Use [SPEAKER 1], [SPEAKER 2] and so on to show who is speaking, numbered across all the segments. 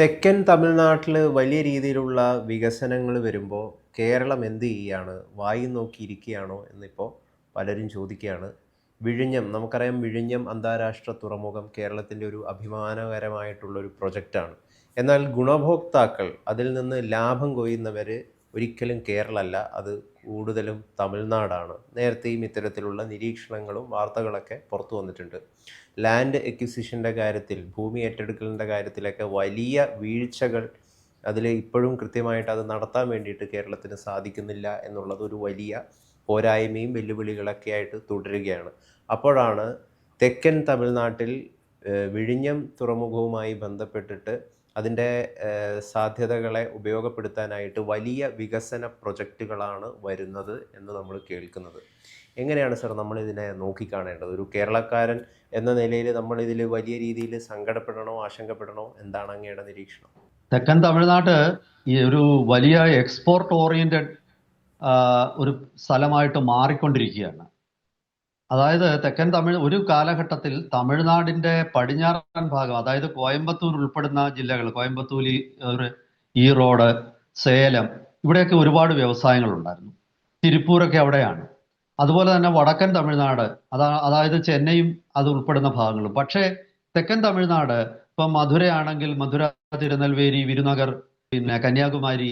[SPEAKER 1] തെക്കൻ തമിഴ്നാട്ടിൽ വലിയ രീതിയിലുള്ള വികസനങ്ങൾ വരുമ്പോൾ കേരളം എന്ത് ചെയ്യുകയാണ് വായി നോക്കിയിരിക്കുകയാണോ എന്നിപ്പോൾ പലരും ചോദിക്കുകയാണ്. വിഴിഞ്ഞം നമുക്കറിയാം വിഴിഞ്ഞം അന്താരാഷ്ട്ര തുറമുഖം കേരളത്തിന്റെ ഒരു അഭിമാനകരമായിട്ടുള്ള ഒരു പ്രൊജക്റ്റാണ്. എന്നാൽ ഗുണഭോക്താക്കൾ അതിൽ നിന്ന് ലാഭം കൊയ്യുന്നവർ ഒരിക്കലും കേരളമല്ല അത് കൂടുതലും തമിഴ്നാടാണ്. നേരത്തെയും ഇത്തരത്തിലുള്ള നിരീക്ഷണങ്ങളും വാർത്തകളൊക്കെ പുറത്തു വന്നിട്ടുണ്ട്. ലാൻഡ് എക്വിസിഷന്റെ കാര്യത്തിൽ ഭൂമി ഏറ്റെടുക്കലിന്റെ കാര്യത്തിലൊക്കെ വലിയ വീഴ്ചകൾ അതിൽ ഇപ്പോഴും കൃത്യമായിട്ട് അത് നടത്താൻ വേണ്ടിയിട്ട് കേരളത്തിന് സാധിക്കുന്നില്ല എന്നുള്ളത് ഒരു വലിയ പോരായ്മയും വെല്ലുവിളികളൊക്കെ ആയിട്ട് തുടരുകയാണ്. അപ്പോഴാണ് തെക്കൻ തമിഴ്നാട്ടിൽ വിഴിഞ്ഞം തുറമുഖവുമായി ബന്ധപ്പെട്ടിട്ട് അതിന്റെ സാധ്യതകളെ ഉപയോഗപ്പെടുത്താനായിട്ട് വലിയ വികസന പ്രൊജക്റ്റുകളാണ് വരുന്നത് എന്ന് നമ്മൾ കേൾക്കുന്നത്. എങ്ങനെയാണ് സാർ നമ്മൾ ഇതിനെ നോക്കിക്കാണേണ്ടത്? ഒരു കേരളക്കാരൻ എന്ന നിലയിൽ നമ്മൾ വലിയ രീതിയിൽ സങ്കടപ്പെടണോ ആശങ്കപ്പെടണോ? എന്താണ് അങ്ങയുടെ നിരീക്ഷണം?
[SPEAKER 2] തെക്കൻ തമിഴ്നാട് ഈ ഒരു വലിയ എക്സ്പോർട്ട് ഓറിയന്റഡ് ഒരു സ്ഥലമായിട്ട് മാറിക്കൊണ്ടിരിക്കുകയാണ്. അതായത് തെക്കൻ തമിഴ് ഒരു കാലഘട്ടത്തിൽ തമിഴ്നാടിന്റെ പടിഞ്ഞാറൻ ഭാഗം അതായത് കോയമ്പത്തൂർ ഉൾപ്പെടുന്ന ജില്ലകൾ കോയമ്പത്തൂർ ഈറോഡ് സേലം ഇവിടെയൊക്കെ ഒരുപാട് വ്യവസായങ്ങൾ ഉണ്ടായിരുന്നു. തിരുപ്പൂരൊക്കെ അവിടെയാണ്. അതുപോലെ തന്നെ വടക്കൻ തമിഴ്നാട് അതാ അതായത് ചെന്നൈയും അത് ഉൾപ്പെടുന്ന ഭാഗങ്ങളും. പക്ഷേ തെക്കൻ തമിഴ്നാട് ഇപ്പം മധുരയാണെങ്കിൽ മധുര തിരുനെൽവേലി വിരുനഗർ പിന്നെ കന്യാകുമാരി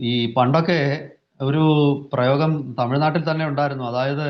[SPEAKER 2] ഈ പണ്ടൊക്കെ ഒരു പ്രയോഗം തമിഴ്നാട്ടിൽ തന്നെ ഉണ്ടായിരുന്നു. അതായത്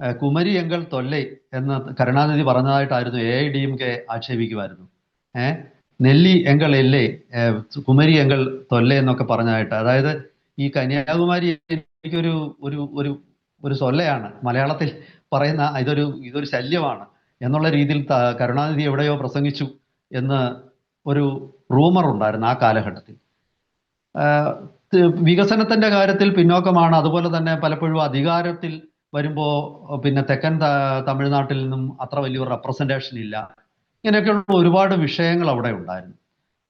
[SPEAKER 2] കുമരി എങ്കൽ തൊല്ലൈ എന്ന് Karunanidhi പറഞ്ഞതായിട്ടായിരുന്നു A I D M K ആക്ഷേപിക്കുമായിരുന്നു. ഏഹ് നെല്ലി എങ്കൽ എല്ലേ കുമരി എങ്കൽ തൊല്ലെ എന്നൊക്കെ പറഞ്ഞതായിട്ട്. അതായത് ഈ കന്യാകുമാരി എനിക്കൊരു ഒരു ഒരു ഒരു സൊല്ലയാണ്. മലയാളത്തിൽ പറയുന്ന ഇതൊരു ഇതൊരു ശല്യമാണ് എന്നുള്ള രീതിയിൽ കരുണാനിധി എവിടെയോ പ്രസംഗിച്ചു എന്ന് ഒരു റൂമർ ഉണ്ടായിരുന്നു ആ കാലഘട്ടത്തിൽ. വികസനത്തിന്റെ കാര്യത്തിൽ പിന്നോക്കമാണ്. അതുപോലെ തന്നെ പലപ്പോഴും അധികാരത്തിൽ വരുമ്പോൾ പിന്നെ തെക്കൻ തമിഴ്നാട്ടിൽ നിന്നും അത്ര വലിയൊരു റെപ്രസെന്റേഷൻ ഇല്ല. ഇങ്ങനെയൊക്കെയുള്ള ഒരുപാട് വിഷയങ്ങൾ അവിടെ ഉണ്ടായിരുന്നു.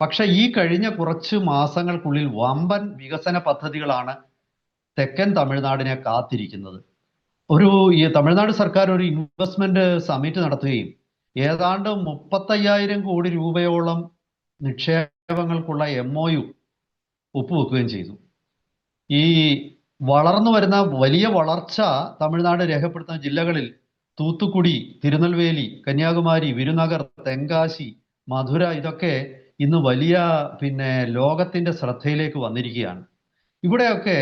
[SPEAKER 2] പക്ഷെ ഈ കഴിഞ്ഞ കുറച്ച് മാസങ്ങൾക്കുള്ളിൽ വമ്പൻ വികസന പദ്ധതികളാണ് തെക്കൻ തമിഴ്നാടിനെ കാത്തിരിക്കുന്നത്. ഒരു ഈ തമിഴ്നാട് സർക്കാർ ഒരു ഇൻവെസ്റ്റ്മെന്റ് സമിറ്റ് നടത്തുകയും ഏതാണ്ട് മുപ്പത്തയ്യായിരം കോടി രൂപയോളം നിക്ഷേപങ്ങൾക്കുള്ള എം ഒ യു ഒപ്പുവെക്കുകയും ചെയ്തു. ഈ വളർന്നു വരുന്ന വലിയ വളർച്ച തമിഴ്നാട് രേഖപ്പെടുത്തുന്ന ജില്ലകളിൽ തൂത്തുക്കുടി തിരുനെൽവേലി കന്യാകുമാരി വിരുനഗർ തെങ്കാശി മധുര ഇതൊക്കെ ഇന്ന് വലിയ പിന്നെ ലോകത്തിന്റെ ശ്രദ്ധയിലേക്ക് വന്നിരിക്കുകയാണ്. ഇവിടെയൊക്കെ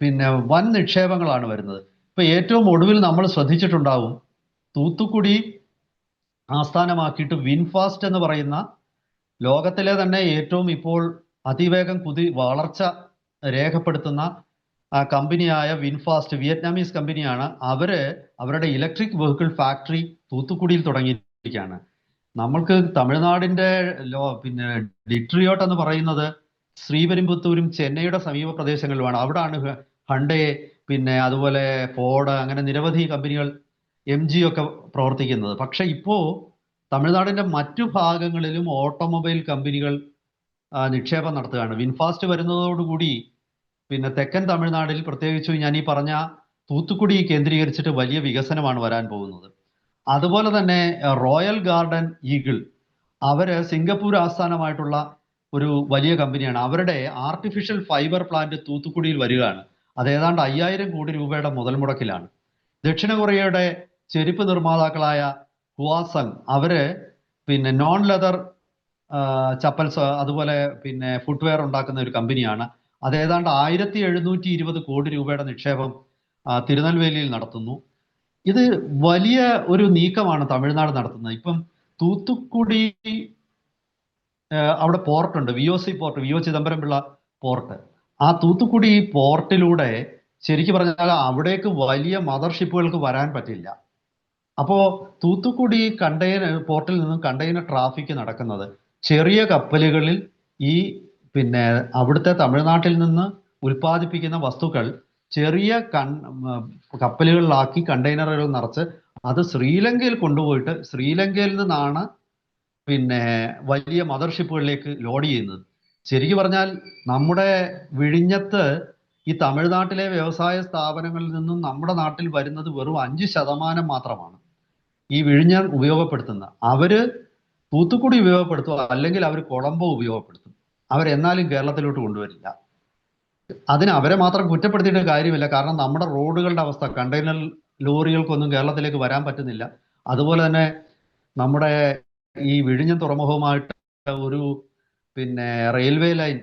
[SPEAKER 2] പിന്നെ വൻ നിക്ഷേപങ്ങളാണ് വരുന്നത്. ഇപ്പൊ ഏറ്റവും ഒടുവിൽ നമ്മൾ ശ്രദ്ധിച്ചിട്ടുണ്ടാവും തൂത്തുക്കുടി ആസ്ഥാനമാക്കിയിട്ട് വിൻഫാസ്റ്റ് എന്ന് പറയുന്ന ലോകത്തിലെ തന്നെ ഏറ്റവും ഇപ്പോൾ അതിവേഗം കുതി വളർച്ച രേഖപ്പെടുത്തുന്ന കമ്പനിയായ വിൻഫാസ്റ്റ് വിയറ്റ്നാമീസ് കമ്പനിയാണ് അവർ അവരുടെ ഇലക്ട്രിക് വെഹിക്കിൾ ഫാക്ടറി തൂത്തുക്കുടിയിൽ തുടങ്ങിയിരിക്കുകയാണ്. നമ്മൾക്ക് തമിഴ്നാടിന്റെ ലോ പിന്നെ ഡിട്രിയോട്ട് എന്ന് പറയുന്നത് ശ്രീപെരുമ്പത്തൂരും ചെന്നൈയുടെ സമീപ പ്രദേശങ്ങളിലുമാണ്. അവിടാണ് ഹണ്ടേ പിന്നെ അതുപോലെ ഫോർഡ് അങ്ങനെ നിരവധി കമ്പനികൾ എം ജി ഒക്കെ പ്രവർത്തിക്കുന്നത്. പക്ഷെ ഇപ്പോ തമിഴ്നാടിന്റെ മറ്റു ഭാഗങ്ങളിലും ഓട്ടോമൊബൈൽ കമ്പനികൾ നിക്ഷേപം നടത്തുകയാണ്. വിൻഫാസ്റ്റ് വരുന്നതോടുകൂടി പിന്നെ തെക്കൻ തമിഴ്നാട്ടിൽ പ്രത്യേകിച്ച് ഞാൻ ഈ പറഞ്ഞ തൂത്തുക്കുടി കേന്ദ്രീകരിച്ചിട്ട് വലിയ വികസനമാണ് വരാൻ പോകുന്നത്. അതുപോലെ തന്നെ റോയൽ ഗാർഡൻ ഈഗിൾ അവർ സിംഗപ്പൂർ ആസ്ഥാനമായിട്ടുള്ള ഒരു വലിയ കമ്പനിയാണ്. അവരുടെ ആർട്ടിഫിഷ്യൽ ഫൈബർ പ്ലാന്റ് തൂത്തുക്കുടിയിൽ വരികയാണ്. അത് ഏതാണ്ട് അയ്യായിരം കോടി രൂപയുടെ മുതൽ മുടക്കിലാണ്. ദക്ഷിണ കൊറിയയുടെ ചെരുപ്പ് നിർമ്മാതാക്കളായ ഹുവാസങ് അവർ പിന്നെ നോൺ ലെതർ ചപ്പൽസ് അതുപോലെ പിന്നെ ഫുട്വെയർ ഉണ്ടാക്കുന്ന ഒരു കമ്പനിയാണ്. അത് ഏതാണ്ട് ആയിരത്തി എഴുന്നൂറ്റി ഇരുപത് കോടി രൂപയുടെ നിക്ഷേപം തിരുനെൽവേലിയിൽ നടത്തുന്നു. ഇത് വലിയ ഒരു നീക്കമാണ് തമിഴ്നാട് നടത്തുന്നത്. ഇപ്പം തൂത്തുക്കുടി അവിടെ പോർട്ടുണ്ട് V O C port V O Chidambaram Pillai port ആ തൂത്തുക്കുടി പോർട്ടിലൂടെ ശരിക്കും പറഞ്ഞാൽ അവിടേക്ക് വലിയ മദർഷിപ്പുകൾക്ക് വരാൻ പറ്റില്ല. അപ്പോ തൂത്തുക്കുടി കണ്ടെയ്നർ പോർട്ടിൽ നിന്നും കണ്ടെയ്നർ ട്രാഫിക് നടക്കുന്നത് ചെറിയ കപ്പലുകളിൽ ഈ പിന്നെ അവിടുത്തെ തമിഴ്നാട്ടിൽ നിന്ന് ഉൽപ്പാദിപ്പിക്കുന്ന വസ്തുക്കൾ ചെറിയ കൺ കപ്പലുകളിലാക്കി കണ്ടെയ്നറുകൾ നിറച്ച് അത് ശ്രീലങ്കയിൽ കൊണ്ടുപോയിട്ട് ശ്രീലങ്കയിൽ നിന്നാണ് പിന്നെ വലിയ മദർഷിപ്പുകളിലേക്ക് ലോഡ് ചെയ്യുന്നത്. ശരിക്കും പറഞ്ഞാൽ നമ്മുടെ വിഴിഞ്ഞത്ത് ഈ തമിഴ്നാട്ടിലെ വ്യവസായ സ്ഥാപനങ്ങളിൽ നിന്നും നമ്മുടെ നാട്ടിൽ വരുന്നത് വെറും അഞ്ച് ശതമാനം മാത്രമാണ്. ഈ വിഴിഞ്ഞം ഉപയോഗപ്പെടുത്തുന്ന അവർ തൂത്തുക്കുടി ഉപയോഗപ്പെടുത്തുക അല്ലെങ്കിൽ അവർ കൊളംബോ ഉപയോഗപ്പെടുത്തും അവരെന്നാലും കേരളത്തിലോട്ട് കൊണ്ടുവരില്ല. അതിന് അവരെ മാത്രം കുറ്റപ്പെടുത്തിയിട്ട് കാര്യമില്ല. കാരണം നമ്മുടെ റോഡുകളുടെ അവസ്ഥ കണ്ടെയ്നർ ലോറികൾക്കൊന്നും കേരളത്തിലേക്ക് വരാൻ പറ്റുന്നില്ല. അതുപോലെ തന്നെ നമ്മുടെ ഈ വിഴിഞ്ഞം തുറമുഖവുമായിട്ട് ഒരു പിന്നെ റെയിൽവേ ലൈൻ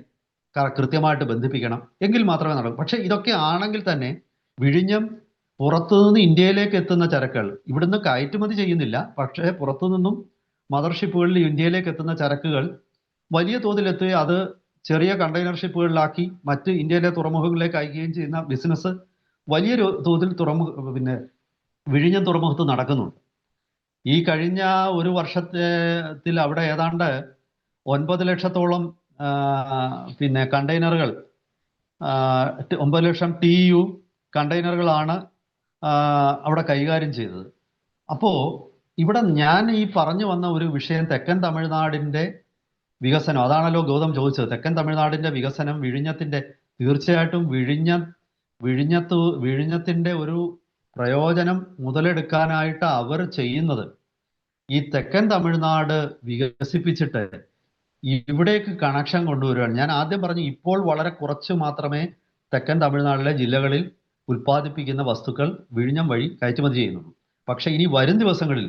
[SPEAKER 2] കൃത്യമായിട്ട് ബന്ധിപ്പിക്കണം. എങ്കിൽ മാത്രമേ നടക്കൂ. പക്ഷെ ഇതൊക്കെ ആണെങ്കിൽ തന്നെ വിഴിഞ്ഞം പുറത്തുനിന്ന് ഇന്ത്യയിലേക്ക് എത്തുന്ന ചരക്കുകൾ ഇവിടുന്ന് കയറ്റുമതി ചെയ്യുന്നില്ല. പക്ഷേ പുറത്തുനിന്നും മദർഷിപ്പുകളിൽ ഇന്ത്യയിലേക്ക് എത്തുന്ന ചരക്കുകൾ വലിയ തോതിൽ എത്തുകയും അത് ചെറിയ കണ്ടെയ്നർ ഷിപ്പുകളിലാക്കി മറ്റ് ഇന്ത്യയിലെ തുറമുഖങ്ങളിലേക്ക് അയക്കുകയും ചെയ്യുന്ന ബിസിനസ് വലിയ തോതിൽ തുറമുഖ പിന്നെ വിഴിഞ്ഞം തുറമുഖത്ത് നടക്കുന്നുണ്ട്. ഈ കഴിഞ്ഞ ഒരു വർഷത്തിൽ അവിടെ ഏതാണ്ട് ഒൻപത് ലക്ഷത്തോളം പിന്നെ കണ്ടെയ്നറുകൾ ഒമ്പത് ലക്ഷം ടി യു കണ്ടെയ്നറുകളാണ് അവിടെ കൈകാര്യം ചെയ്തത്. അപ്പോൾ ഇവിടെ ഞാൻ ഈ പറഞ്ഞു വന്ന ഒരു വിഷയം തെക്കൻ തമിഴ്നാടിന്റെ വികസനം. അതാണല്ലോ ഗൗതം ചോദിച്ചത്. തെക്കൻ തമിഴ്നാടിന്റെ വികസനം വിഴിഞ്ഞത്തിന്റെ തീർച്ചയായിട്ടും വിഴിഞ്ഞ വിഴിഞ്ഞത്ത് വിഴിഞ്ഞത്തിന്റെ ഒരു പ്രയോജനം മുതലെടുക്കാനായിട്ട് അവർ ചെയ്യുന്നത് ഈ തെക്കൻ തമിഴ്നാട് വികസിപ്പിച്ചിട്ട് ഇവിടേക്ക് കണക്ഷൻ കൊണ്ടുവരികയാണ് ഞാൻ ആദ്യം പറഞ്ഞു ഇപ്പോൾ വളരെ കുറച്ച് മാത്രമേ തെക്കൻ തമിഴ്നാട്ടിലെ ജില്ലകളിൽ ഉൽപ്പാദിപ്പിക്കുന്ന വസ്തുക്കൾ വിഴിഞ്ഞം വഴി കയറ്റുമതി ചെയ്യുന്നുള്ളൂ. പക്ഷെ ഇനി വരും ദിവസങ്ങളിൽ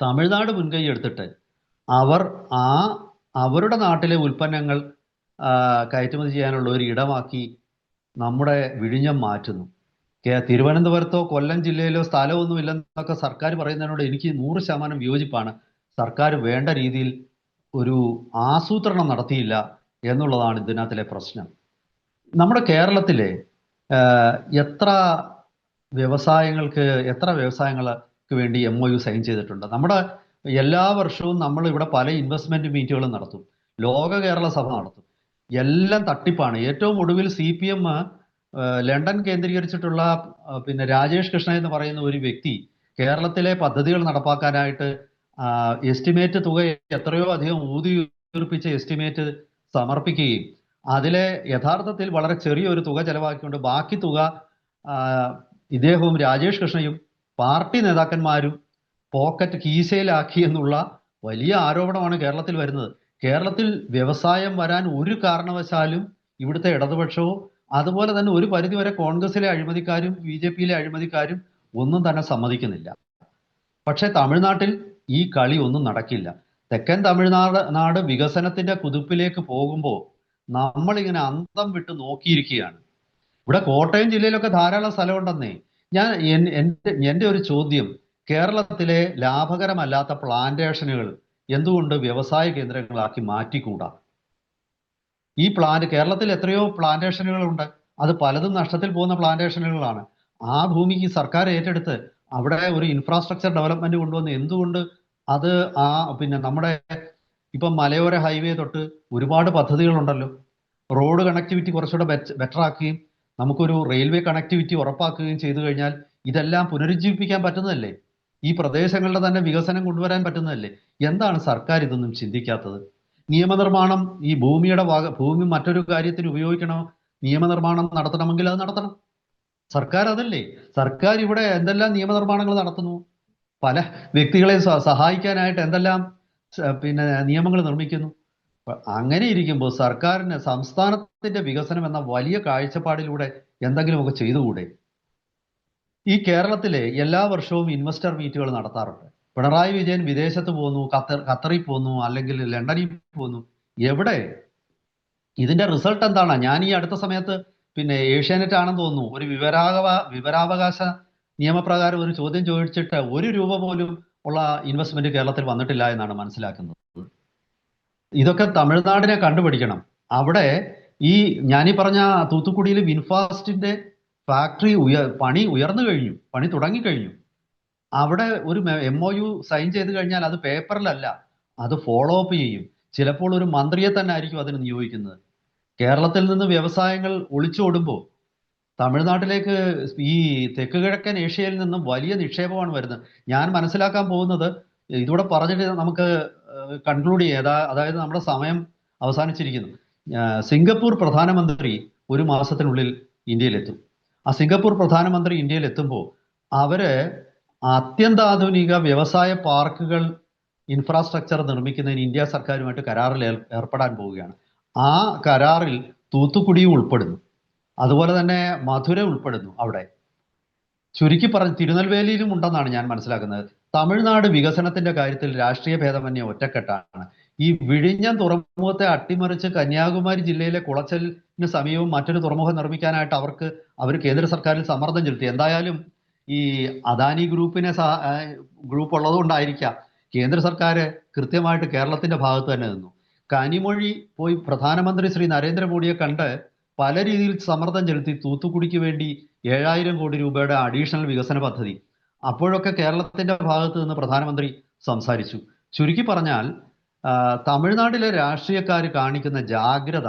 [SPEAKER 2] തമിഴ്നാട് മുൻകൈ എടുത്തിട്ട് അവർ ആ അവരുടെ നാട്ടിലെ ഉൽപ്പന്നങ്ങൾ കയറ്റുമതി ചെയ്യാനുള്ള ഒരു ഇടമാക്കി നമ്മുടെ വിഴിഞ്ഞം മാറ്റുന്നു. തിരുവനന്തപുരത്തോ കൊല്ലം ജില്ലയിലോ സ്ഥലമൊന്നും ഇല്ലെന്നൊക്കെ സർക്കാർ പറയുന്നതിനോട് എനിക്ക് നൂറ് ശതമാനം വിയോജിപ്പാണ് സർക്കാർ വേണ്ട രീതിയിൽ ഒരു ആസൂത്രണം നടത്തിയില്ല എന്നുള്ളതാണ് ഇതിനകത്തിലെ പ്രശ്നം. നമ്മുടെ കേരളത്തിലെ എത്ര വ്യവസായങ്ങൾക്ക് എത്ര വ്യവസായങ്ങൾക്ക് വേണ്ടി എം ഒ യു സൈൻ ചെയ്തിട്ടുണ്ട്? നമ്മുടെ എല്ലാ വർഷവും നമ്മൾ ഇവിടെ പല ഇൻവെസ്റ്റ്മെന്റ് മീറ്റുകളും നടത്തും. ലോക കേരള സഭ നടത്തും. എല്ലാം തട്ടിപ്പാണ്. ഏറ്റവും ഒടുവിൽ സി പി എം ലണ്ടൻ കേന്ദ്രീകരിച്ചിട്ടുള്ള പിന്നെ രാജേഷ് കൃഷ്ണ എന്ന് പറയുന്ന ഒരു വ്യക്തി കേരളത്തിലെ പദ്ധതികൾ നടപ്പാക്കാനായിട്ട് എസ്റ്റിമേറ്റ് തുക എത്രയോ അധികം ഊതി എസ്റ്റിമേറ്റ് സമർപ്പിക്കുകയും അതിലെ യഥാർത്ഥത്തിൽ വളരെ ചെറിയൊരു തുക ചെലവാക്കിക്കൊണ്ട് ബാക്കി തുക ഇദ്ദേഹവും രാജേഷ് കൃഷ്ണയും പാർട്ടി നേതാക്കന്മാരും പോക്കറ്റ് കീശയിലാക്കി എന്നുള്ള വലിയ ആരോപണമാണ് കേരളത്തിൽ വരുന്നത്. കേരളത്തിൽ വ്യവസായം വരാൻ ഒരു കാരണവശാലും ഇവിടുത്തെ ഇടതുപക്ഷവും അതുപോലെ തന്നെ ഒരു പരിധിവരെ കോൺഗ്രസിലെ അഴിമതിക്കാരും ബി ജെ പിയിലെ അഴിമതിക്കാരും ഒന്നും തന്നെ സമ്മതിക്കുന്നില്ല. പക്ഷേ തമിഴ്നാട്ടിൽ ഈ കളി ഒന്നും നടക്കില്ല. തെക്കൻ തമിഴ്നാട് നാട് വികസനത്തിന്റെ കുതിപ്പിലേക്ക് പോകുമ്പോൾ നമ്മളിങ്ങനെ അന്തം വിട്ട് നോക്കിയിരിക്കുകയാണ്. ഇവിടെ കോട്ടയം ജില്ലയിലൊക്കെ ധാരാളം സ്ഥലമുണ്ടെന്നേ. ഞാൻ എന്റെ എന്റെ ഒരു ചോദ്യം കേരളത്തിലെ ലാഭകരമല്ലാത്ത പ്ലാന്റേഷനുകൾ എന്തുകൊണ്ട് വ്യവസായ കേന്ദ്രങ്ങളാക്കി മാറ്റിക്കൂടാ? ഈ പ്ലാന്റ് കേരളത്തിൽ എത്രയോ പ്ലാന്റേഷനുകളുണ്ട് അത് പലതും നഷ്ടത്തിൽ പോകുന്ന പ്ലാന്റേഷനുകളാണ് ആ ഭൂമിക്ക് സർക്കാർ ഏറ്റെടുത്ത് അവിടെ ഒരു ഇൻഫ്രാസ്ട്രക്ചർ ഡെവലപ്മെന്റ് കൊണ്ടുവന്ന് എന്തുകൊണ്ട് അത് ആ പിന്നെ നമ്മുടെ ഇപ്പം മലയോര ഹൈവേ തൊട്ട് ഒരുപാട് പദ്ധതികളുണ്ടല്ലോ. റോഡ് കണക്ടിവിറ്റി കുറച്ചുകൂടെ ബെറ്റർ ആക്കുകയും നമുക്കൊരു റെയിൽവേ കണക്ടിവിറ്റി ഉറപ്പാക്കുകയും ചെയ്തു കഴിഞ്ഞാൽ ഇതെല്ലാം പുനരുജ്ജീവിപ്പിക്കാൻ പറ്റുന്നതല്ലേ? ഈ പ്രദേശങ്ങളുടെ തന്നെ വികസനം കൊണ്ടുവരാൻ പറ്റുന്നതല്ലേ? എന്താണ് സർക്കാർ ഇതൊന്നും ചിന്തിക്കാത്തത്? നിയമനിർമ്മാണം ഈ ഭൂമിയുടെ വക ഭൂമി മറ്റൊരു കാര്യത്തിന് ഉപയോഗിക്കണോ? നിയമനിർമ്മാണം നടത്തണമെങ്കിൽ അത് നടത്തണം. സർക്കാർ അതല്ലേ? സർക്കാർ ഇവിടെ എന്തെല്ലാം നിയമനിർമ്മാണങ്ങൾ നടത്തുന്നു? പല വ്യക്തികളെ സഹായിക്കാനായിട്ട് എന്തെല്ലാം പിന്നെ നിയമങ്ങൾ നിർമ്മിക്കുന്നു. അങ്ങനെ ഇരിക്കുമ്പോൾ സർക്കാരിന് സംസ്ഥാനത്തിന്റെ വികസനം എന്ന വലിയ കാഴ്ചപ്പാടിലൂടെ എന്തെങ്കിലുമൊക്കെ ചെയ്തുകൂടെ? ഈ കേരളത്തിലെ എല്ലാ വർഷവും ഇൻവെസ്റ്റർ മീറ്റുകൾ നടത്താറുണ്ട്. പിണറായി വിജയൻ വിദേശത്ത് പോകുന്നു ഖത്തർ ഖത്തറിൽ പോകുന്നു അല്ലെങ്കിൽ ലണ്ടനിൽ പോകുന്നു എവിടെ? ഇതിന്റെ റിസൾട്ട് എന്താണ്? ഞാൻ ഈ അടുത്ത സമയത്ത് പിന്നെ ഏഷ്യാനെറ്റ് ആണെന്ന് തോന്നുന്നു. ഒരു വിവരാവ വിവരാവകാശ നിയമപ്രകാരം ഒരു ചോദ്യം ചോദിച്ചിട്ട് ഒരു രൂപ പോലും ഉള്ള ഇൻവെസ്റ്റ്മെന്റ് കേരളത്തിൽ വന്നിട്ടില്ല എന്നാണ് മനസ്സിലാക്കുന്നത്. ഇതൊക്കെ തമിഴ്നാടിനെ കണ്ടുപിടിക്കണം. അവിടെ ഈ ഞാനീ പറഞ്ഞ തൂത്തുക്കുടിയിൽ വിൻഫാസ്റ്റിന്റെ ഫാക്ടറി ഉയർ പണി ഉയർന്നു കഴിഞ്ഞു. പണി തുടങ്ങിക്കഴിഞ്ഞു അവിടെ ഒരു എം ഒ യു സൈൻ ചെയ്ത് കഴിഞ്ഞാൽ അത് പേപ്പറിലല്ല. അത് ഫോളോ അപ്പ് ചെയ്യും. ചിലപ്പോൾ ഒരു മന്ത്രിയെ തന്നെ ആയിരിക്കും അതിന് നിയോഗിക്കുന്നത്. കേരളത്തിൽ നിന്ന് വ്യവസായങ്ങൾ ഒളിച്ചോടുമ്പോൾ തമിഴ്നാട്ടിലേക്ക് ഈ തെക്ക് കിഴക്കൻ ഏഷ്യയിൽ നിന്നും വലിയ നിക്ഷേപമാണ് വരുന്നത്. ഞാൻ മനസ്സിലാക്കാൻ പോകുന്നത് ഇതൂടെ പറഞ്ഞിട്ട് നമുക്ക് കൺക്ലൂഡ് ചെയ്യാം. അതാ- അതായത് നമ്മുടെ സമയം അവസാനിച്ചിരിക്കുന്നു. സിംഗപ്പൂർ പ്രധാനമന്ത്രി ഒരു മാസത്തിനുള്ളിൽ ഇന്ത്യയിലെത്തും. ആ സിംഗപ്പൂർ പ്രധാനമന്ത്രി ഇന്ത്യയിൽ എത്തുമ്പോൾ അവർ അത്യന്താധുനിക വ്യവസായ പാർക്കുകൾ ഇൻഫ്രാസ്ട്രക്ചർ നിർമ്മിക്കുന്നതിന് ഇന്ത്യ സർക്കാരുമായിട്ട് കരാറിൽ ഏർ- ഏർപ്പെടാൻ പോവുകയാണ്. ആ കരാറിൽ തൂത്തുക്കുടിയും ഉൾപ്പെടുന്നു. അതുപോലെ തന്നെ മധുര ഉൾപ്പെടുന്നു അവിടെ. ചുരുക്കി പറഞ്ഞ് തിരുനെൽവേലിയിലും ഉണ്ടെന്നാണ് ഞാൻ മനസ്സിലാക്കുന്നത്. തമിഴ്നാട് വികസനത്തിന്റെ കാര്യത്തിൽ രാഷ്ട്രീയ ഭേദമന്യേ ഒറ്റക്കെട്ടാണ്. ഈ വിഴിഞ്ഞം തുറമുഖത്തെ അട്ടിമറിച്ച് കന്യാകുമാരി ജില്ലയിലെ കുളച്ചലിന് സമീപം മറ്റൊരു തുറമുഖം നിർമ്മിക്കാനായിട്ട് അവർക്ക് അവർ കേന്ദ്ര സർക്കാരിൽ സമ്മർദ്ദം ചെലുത്തി. എന്തായാലും ഈ അദാനി ഗ്രൂപ്പിനെ ഗ്രൂപ്പ് ഉള്ളതുകൊണ്ടായിരിക്കാം കേന്ദ്ര സർക്കാർ കൃത്യമായിട്ട് കേരളത്തിന്റെ ഭാഗത്ത് തന്നെ നിന്നു. കനിമൊഴി പോയി പ്രധാനമന്ത്രി ശ്രീ നരേന്ദ്രമോദിയെ കണ്ട് പല രീതിയിൽ സമ്മർദ്ദം ചെലുത്തി തൂത്തുക്കുടിക്ക് വേണ്ടി ഏഴായിരം കോടി രൂപയുടെ അഡീഷണൽ വികസന പദ്ധതി. അപ്പോഴൊക്കെ കേരളത്തിന്റെ ഭാഗത്ത് നിന്ന് പ്രധാനമന്ത്രി സംസാരിച്ചു. ചുരുക്കി പറഞ്ഞാൽ തമിഴ്നാട്ടിലെ രാഷ്ട്രീയക്കാർ കാണിക്കുന്ന ജാഗ്രത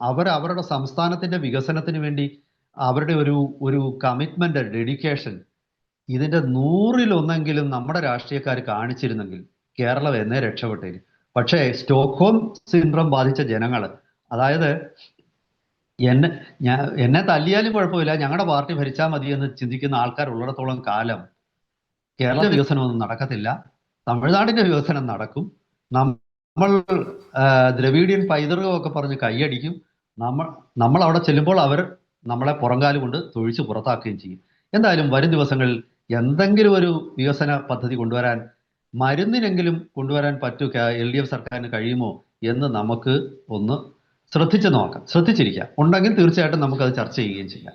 [SPEAKER 2] അവർ അവരുടെ സംസ്ഥാനത്തിന്റെ വികസനത്തിന് വേണ്ടി അവരുടെ ഒരു ഒരു കമ്മിറ്റ്മെന്റ് ഡെഡിക്കേഷൻ ഇതിന്റെ നൂറിലൊന്നെങ്കിലും നമ്മുടെ രാഷ്ട്രീയക്കാർ കാണിച്ചിരുന്നെങ്കിൽ കേരളം എന്നേ രക്ഷപ്പെട്ടേന്. പക്ഷേ സ്റ്റോക്ക്ഹോം സിൻഡ്രം ബാധിച്ച ജനങ്ങൾ അതായത് എന്നെ ഞാൻ എന്നെ തല്ലിയാലും കുഴപ്പമില്ല ഞങ്ങളുടെ പാർട്ടി ഭരിച്ചാൽ മതി എന്ന് ചിന്തിക്കുന്ന ആൾക്കാർ ഉള്ളിടത്തോളം കാലം കേരള വികസനമൊന്നും നടക്കത്തില്ല. തമിഴ്നാടിന്റെ വികസനം നടക്കും. നമ്മൾ ദ്രവീഡിയൻ പൈതൃകമൊക്കെ പറഞ്ഞ് കൈയടിക്കും. നമ്മൾ നമ്മൾ അവിടെ ചെല്ലുമ്പോൾ അവർ നമ്മളെ പുറങ്കാലം കൊണ്ട് തൊഴിച്ച് പുറത്താക്കുകയും ചെയ്യും. എന്തായാലും വരും ദിവസങ്ങളിൽ എന്തെങ്കിലും ഒരു വികസന പദ്ധതി കൊണ്ടുവരാൻ മരുന്നിനെങ്കിലും കൊണ്ടുവരാൻ പറ്റൂ എൽ ഡി എഫ് സർക്കാരിന് കഴിയുമോ എന്ന് നമുക്ക് ഒന്ന് ശ്രദ്ധിച്ചു നോക്കാം. ശ്രദ്ധിച്ചിരിക്കാം. ഉണ്ടെങ്കിൽ തീർച്ചയായിട്ടും നമുക്കത് ചർച്ച ചെയ്യുകയും ചെയ്യാം.